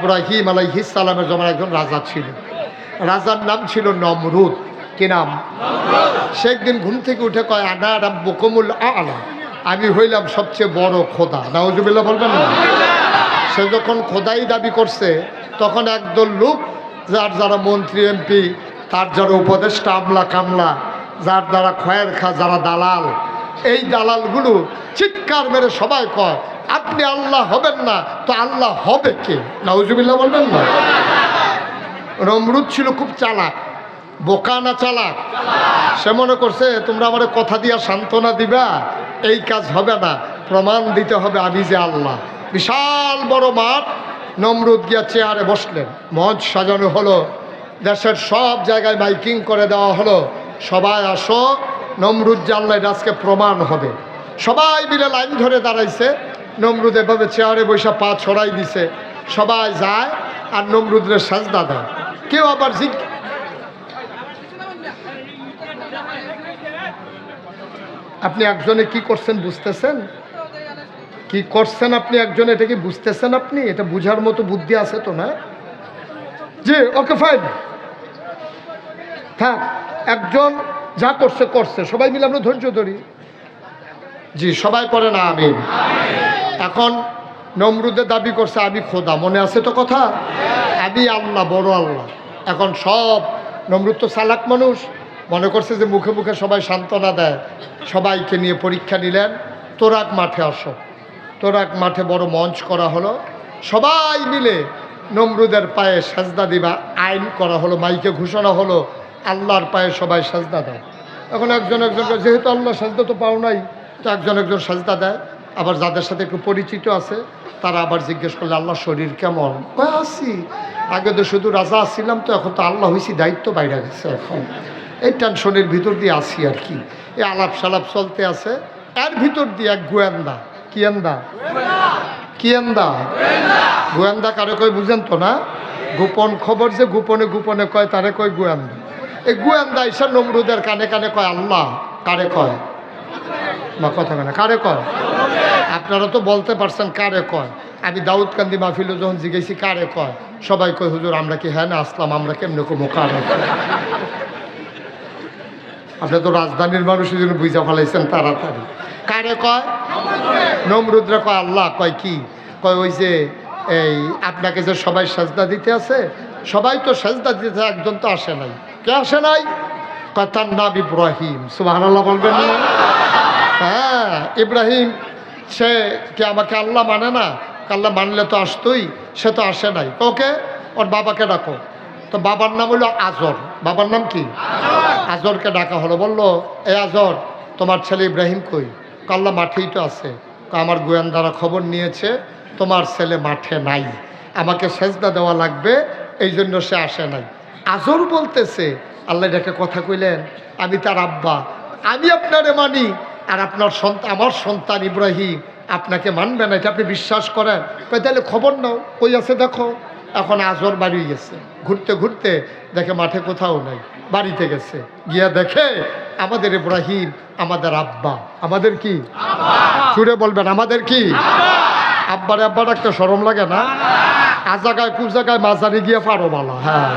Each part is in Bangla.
ইব্রাহিম আলাইহিস সালামের জমার একজন রাজা ছিল রাজার নাম ছিল নমরুদ। কি নাম? সে একদিন ঘুম থেকে উঠে কয়, আনা রাব্বুকুমুল আলা। আমি হইলাম সবচেয়ে বড় খোদা। নাউজুবিল্লাহ বলবেন না? সে যখন খোদাই দাবি করছে, তখন একদল লোক, যার যারা মন্ত্রী, এমপি, তার যারা উপদেষ্টা, আমলা কামলা, যার দ্বারা খয়ের খা, যারা দালাল, এই দালালগুলো চিৎকার মেরে সবাই কয় আপনি আল্লাহ হবেন না, তো আল্লাহ হবে কে? নাউজুবিল্লাহ বলবেন না? নমরুদ ছিল খুব চালাক, বোকা না চালাক? সে মনে করছে, তোমরা আমার কথা দিয়া সান্ত্বনা দিবা, এই কাজ হবে না, প্রমাণ দিতে হবে আমি যে আল্লাহ। বিশাল বড় মাঠ, নমরুদ গিয়া চেয়ারে বসলেন। মঞ্চ সাজানো হলো, দেশের সব জায়গায় মাইকিং করে দেওয়া হলো। সবাই আসো, নমরুদ আল্লাহ আজকে প্রমাণ হবে। সবাই মিলে লাইন ধরে দাঁড়াইছে। নমরুদ এভাবে চেয়ারে বৈশা পা ছড়াই দিছে। সবাই যায় আর নমরুদের সাজদা দেয়। কেউ আবার আপনি একজনে কি করছেন বুঝতেছেন? কি করছেন আপনি একজন? এটা কি বুঝতেছেন আপনি? এটা বুঝার মতো বুদ্ধি আছে তো না? জি, ওকে, ফাইন। থাক, একজন যা করছে করছে। সবাই মিলে আমরা ধৈর্য ধরি। জি, সবাই পড়ে না আমি এখন নমরুদে দাবি করছে, আমি খোদা। মনে আছে তো কথা? আমি আল্লাহ, বড় আল্লাহ। এখন সব নমরুদ তো চালাক মানুষ। মনে করছে যে মুখে মুখে সবাই সান্ত্বনা দেয়, সবাইকে নিয়ে পরীক্ষা নিলেন। তোরাক মাঠে আসো। তোরাক মাঠে বড় মঞ্চ করা হলো। সবাই মিলে নমরুদের পায়ে সাজদা দিবা। আইন করা হলো, মাইকে ঘোষণা হলো, আল্লাহর পায়ে সবাই সাজদা দেয় এখন একজন একজনকে, যেহেতু আল্লাহ সাজদা তো পাও নাই, তো একজন একজন সাজদা দেয়। আবার যাদের সাথে একটু পরিচিত আছে, তারা আবার জিজ্ঞেস করলে, আল্লাহ শরীর কেমন? আসি আগে তো শুধু রাজা আসছিলাম তো, এখন তো আল্লাহ হয়েছি দায়িত্ব বাইরে গেছে এখন। এই টেনশনের ভিতর দিয়ে আসি আর কি। এই আলাপ সালাপ চলতে আছে। এর ভিতর দিয়ে এক গোয়েন্দা। কিয়েন্দা? কিয়েন্দা? গোয়েন্দা কারে কয় বুঝেন তো না? গোপন খবর যে গোপনে গোপনে কয়, তারে কয় গোয়েন্দা। এই গোয়েন্দা ঈশ্বর নমরুদের কানে কানে কয়, আল্লাহ কারে কয়? বা কথা কেন কারে কয়? আপনারা তো বলতে পারছেন কারে কয়। আমি দাউদকান্দি মাহফিলে যখন জিজ্ঞেসি কারে কয়? সবাই কয়, হুজুর, আমরা কি হ্যাঁ না আসলাম? আমরা কেমনে কমো? কারে? আপনি তো রাজধানীর মানুষের জন্য বুঝা ফেলাইছেন তাড়াতাড়ি। কারে কয়? নমরুদ্রা কয়, আল্লাহ, কয় কি? কয়, ওই যে, এই, আপনাকে যে সবাই সাজদা দিতে আছে, সবাই তো সাজদা দিতে, একজন তো আসে নাই। কে আসে নাই? কয়, তার নাম ইব্রাহিম। সুবাহ বলবেন না? হ্যাঁ ইব্রাহিম সে কি আমাকে আল্লাহ মানে না? আল্লাহ মানলে তো আসতোই সে তো আসে নাই। ওকে ওর বাবাকে ডাকো। তো বাবার নাম হলো আজর। বাবার নাম কি? আজরকে ডাকা হলো। বলল এ আজর তোমার ছেলে ইব্রাহিম কই? কাল্লা মাঠেই তো আছে। আমার গোয়েন্দারা খবর নিয়েছে তোমার ছেলে মাঠে নাই। আমাকে সেজদা দেওয়া লাগবে এই জন্য সে আসে নাই। আজর বলতেছে আল্লাহ ডেকে কথা কইলেন আমি তার আব্বা। আমি আপনারে মানি আর আপনার সন্তান আমার সন্তান ইব্রাহিম আপনাকে মানবে না এটা আপনি বিশ্বাস করেন। তাহলে খবর নাও কই আছে দেখো। এখন আজর বাড়ি গেছে ঘুরতে ঘুরতে দেখে মাঠে কোথাও নাই বাড়িতে গেছে। গিয়া দেখে আমাদের ইব্রাহিম আমাদের আব্বা। আমাদের কি? সুরে বলবেন আমাদের কি? আব্বারে আব্বা ডাকতে সরম লাগে না? আ জায়গায় কু জায়গায় মাঝারি গিয়ে পারো বালা হ্যাঁ।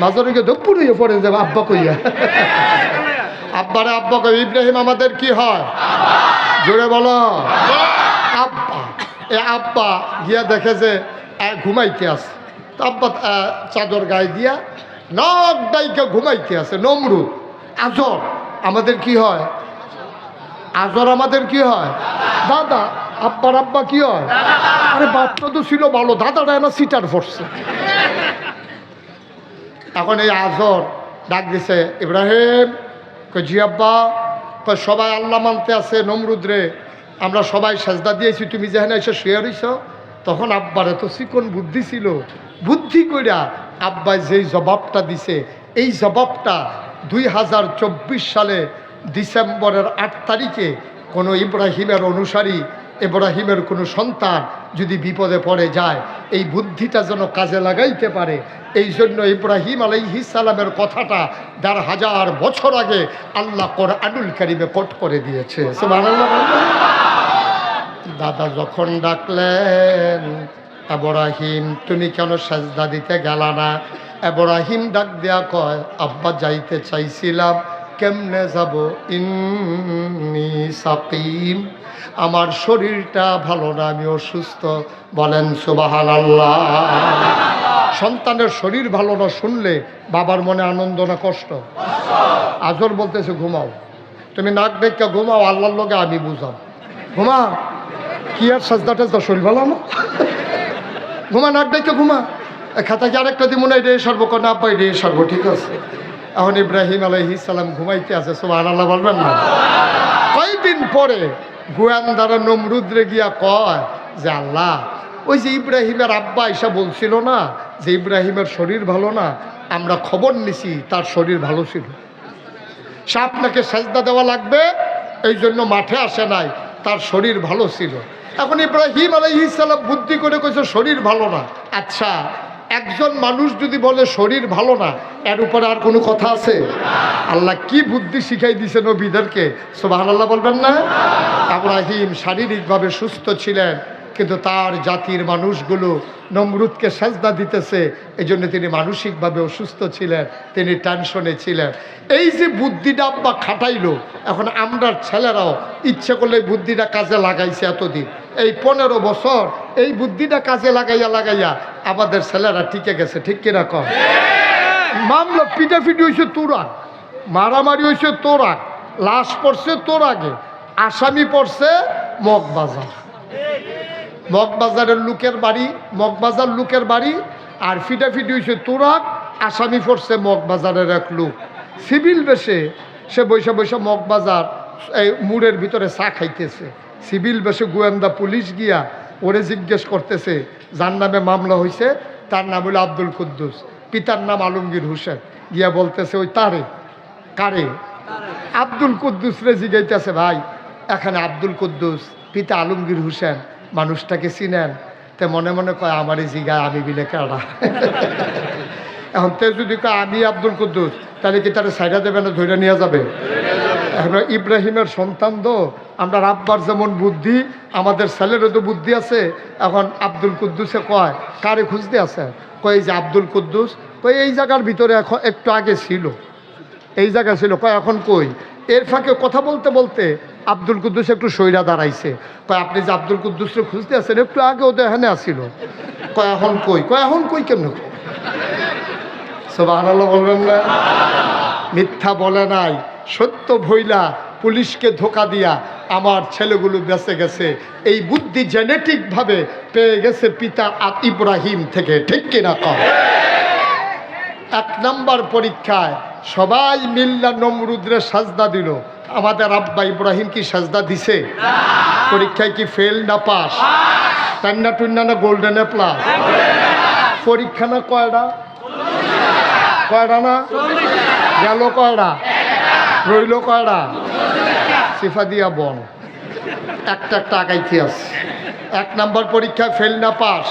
মাঝারি গিয়ে হয়ে পড়ে যাবে আব্বা কইয়া। আব্বারে আব্বা কই ইব্রাহিম আমাদের কি হয়? জোরে বলো। আব্বা, এ আব্বা গিয়া দেখে যে ঘুমাইতে আছে। আব্বা চাদর গায়ে দিয়া নখ ডাইকে ঘুমাইতে আছে, নমরুদ। আজর আমাদের কি হয়? আজর আমাদের কি হয়? দাদা, আব্বার আব্বা কি হয়? আরে বাচ্চা তো ছিল ভালো, দাদাটা না সিটার পড়ছে এখন এই আজর ডাক দিছে, ইব্রাহিম জি আব্বা। তো সবাই আল্লাহ মানতে আছে নমরুদ্রে। আমরা সবাই সাজদা দিয়েছি, তুমি যেখানে এসে শুয়ে রইছ। তখন আব্বার এত চিকন বুদ্ধি ছিল। বুদ্ধি কইরা আব্বাই যেই জবাবটা দিছে, এই জবাবটা দুই হাজার চব্বিশ সালে ডিসেম্বরের আট তারিখে কোনো ইব্রাহিমের অনুসারী ইব্রাহিমের কোনো সন্তান যদি বিপদে পড়ে যায়, এই বুদ্ধিটা যেন কাজে লাগাইতে পারে। এই জন্য ইব্রাহিম সালামের কথাটা দেড় হাজার বছর আগে আল্লাহ কর আনুল কারিমে কোট করে দিয়েছে। দাদা যখন ডাকলেন, এবরাহিম, তুমি কেন সাজদা দিতে গেলা না? এবরাহিম ডাক দেয়া কয়, আব্বা, যাইতে চাইছিলাম কেমনে যাব? ইন্নি সাকিম। আমার শরীরটা ভালো না, আমি অসুস্থ। বলেন সুবাহান আল্লাহ সন্তানের শরীর ভালো না শুনলে বাবার মনে আনন্দ না কষ্ট? আজর বলতেছে, ঘুমাও। তুমি নাক দেখে ঘুমাও, আল্লাহর লোকে আমি বুঝাম। ঘুমা? কি আর সাজদা টাজদা, শরীর ভালো না ঘুমা, নাক দেখে ঘুমা। খাতা কি আরেকটা দিব না এটা সর্ব? কন্যা আব্বা এটা সর্ব। ঠিক আছে। এখন ইব্রাহিম আলহিস সালাম ঘুমাইতে আছে সোহান আল্লাহ বলবেন না? কয়েকদিন পরে গোয়ান্দারা নমরুদ্রে গিয়া কয় যে আল্লাহ, ওই যে ইব্রাহিমের আব্বা এসা বলছিল না যে ইব্রাহিমের শরীর ভালো না, আমরা খবর নিছি তার শরীর ভালো ছিল। সে আপনাকে সাজদা দেওয়া লাগবে, এই জন্য মাঠে আসে নাই, তার শরীর ভালো ছিল। এখন ইব্রাহিম আলাইহিসাল্লাম বুদ্ধি করে কইছে, শরীর ভালো না। আচ্ছা একজন মানুষ যদি বলে শরীর ভালো না, এর উপরে আর কোনো কথা আছে? আল্লাহ কি বুদ্ধি শিখাই দিছে নবীদেরকে? সোবাহ আল্লাহ বলবেন না? আব্রাহিম শারীরিকভাবে সুস্থ ছিলেন। কিন্তু তার জাতির মানুষগুলো নমরুদকে সাজদা দিতেছে। এই জন্য তিনি মানসিকভাবে অসুস্থ ছিলেন, তিনি টেনশনে ছিলেন। এই যে বুদ্ধিটা বা খাটাইলো, এখন আমরা ছেলেরাও ইচ্ছে করলে বুদ্ধিটা কাজে লাগাইছে এতদিন। এই পনেরো বছর এই বুদ্ধিটা কাজে লাগাইয়া লাগাইয়া আমাদের ছেলেরা টিকে গেছে, ঠিক কিনা কম মামলা পিটাপিটি হয়েছে তোরাক মারামারি হয়েছে তোরাক লাশ পড়ছে তোর আগে, আসামি পড়ছে মগবাজার। মগবাজারের লোকের বাড়ি, মগবাজার লোকের বাড়ি, আর ফিটাফিটি হয়েছে তোরাক আসামি পড়ছে মগবাজারের এক লোক। সিভিল বেশে সে বৈশা বৈশা মগবাজার, এই মুড়ের ভিতরে চা খাইতেছে। সিভিল বেশে গোয়েন্দা পুলিশ গিয়া ওরে জিজ্ঞেস করতেছে, যার নামে মামলা হয়েছে তার নাম হলো আব্দুল কুদ্দুস। পিতার নাম আলমগীর হোসেন। গিয়া বলতেছে, ওই তারে। কারে? আব্দুল কুদ্দুস রে জিগাইতেছে ভাই, এখানে আব্দুল কুদ্দুস, পিতা আলমগীর হোসেন। মানুষটাকে চিনেন, তে মনে মনে কয়, আমারই জিগায়, আমি বিলে কেডা? এখন তে যদি কয়, আমি আব্দুল কুদ্দুস, তাহলে কি তারা সাইডা দেবে না ধৈর্য নিয়ে যাবে? এখন ইব্রাহিমের সন্তান তো, আমরা আব্বার যেমন বুদ্ধি, আমাদের ছেলেরও তো বুদ্ধি আছে। এখন আব্দুল কুদ্দুসে কয়, কারে খুঁজতে আছে? কয় যে আব্দুল কুদ্দুস। কয়, এই জায়গার ভিতরে এখন একটু আগে ছিল। এই জায়গা ছিল। কয়, এখন কই? এর ফাঁকে কথা বলতে বলতে আব্দুল কুদ্দুস একটু সৈরা দাঁড়াইছে। কয়, আপনি যে আব্দুল কুদ্দুসকে খুঁজতে আছেন, একটু আগে ওদের এখানে আসছিল কয়, এখন কই? কয়, এখন কই কেন? সব আনালো বলবেন না। মিথ্যা বলে নাই। সত্য ভইলা পুলিশকে ধোকা দিয়া আমার ছেলেগুলো বেঁচে গেছে। এই বুদ্ধি জেনেটিকভাবে পেয়ে গেছে পিতা আ- ইব্রাহিম থেকে, ঠিক কিনা কম এক নাম্বার পরীক্ষায় সবাই মিল্লা নমরুদ্রে সাজদা দিল। আমাদের আব্বা ইব্রাহিম কি সাজদা দিছে। পরীক্ষায় কি ফেল না পাস টান্না টুন্না না গোল্ডেনে প্লাস পরীক্ষা না কয়টা কয়টা না? গেল কয়টা রইল কয়টা সিফা দিয়া বন একটা একটা আগাইতে আছে। এক নাম্বার পরীক্ষায় ফেল না পাস